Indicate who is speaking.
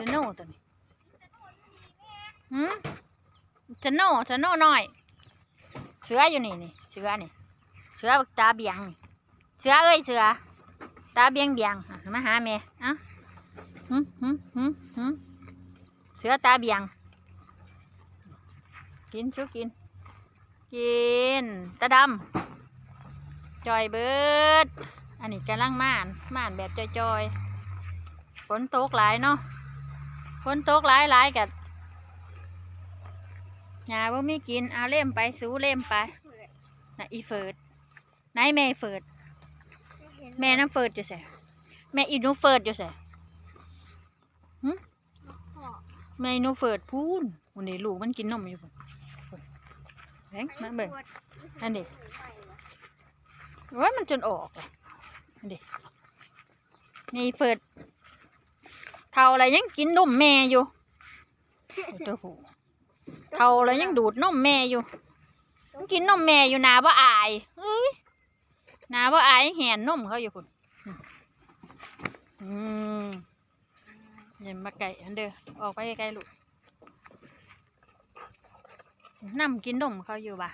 Speaker 1: จะโน่ตัวนี้หืมจะโน่จะโน่หน่อย เสืออยู่นี่นี่เสือนี่เสือตาเบียงนี่เสือเอ้ยเสือตาเบียงเบียงมาหาแม่อะหืมหืมหืมหืมเสือตาเบียง กินชูกิน กินตาดำจอยเบิดอันนี้กำลังม่านม่านแบบจอยๆฝนตกหลายเนาะ ฝนตกหลายหลายๆกัดหญ้าบ่มีกิน เอาเล่มไปสูเล่มไปน่ะอีเฟิร์ดไหนแม่เฟิร์ดแม่น้ำเฟิร์ดอยู่ใส่แม่อีนูเฟิร์ดอยู่ใส่หึแม่อีนูเฟิร์ดพูนวันนี้ลูกมันกินนมอยู่พุ่นพุ่นแบงมาเบิ่งอันนี้ว่ามันจนออกเลยอันนี้แม่อีเฟิร์ด เท่าอะไรยังกินนมแม่อยู่โอ้เจ้าหูเท่าอะไรยังดูดนมแม่อยู่มันกินนมแม่อยู่นาบ่อายเอ้ยนาว่าอายแหนนมเขาอยู่พุ่นอืมอย่ามาไก่อันเด้อออกไปไกลลูกนำกินนมเขาอยู่บ่ะ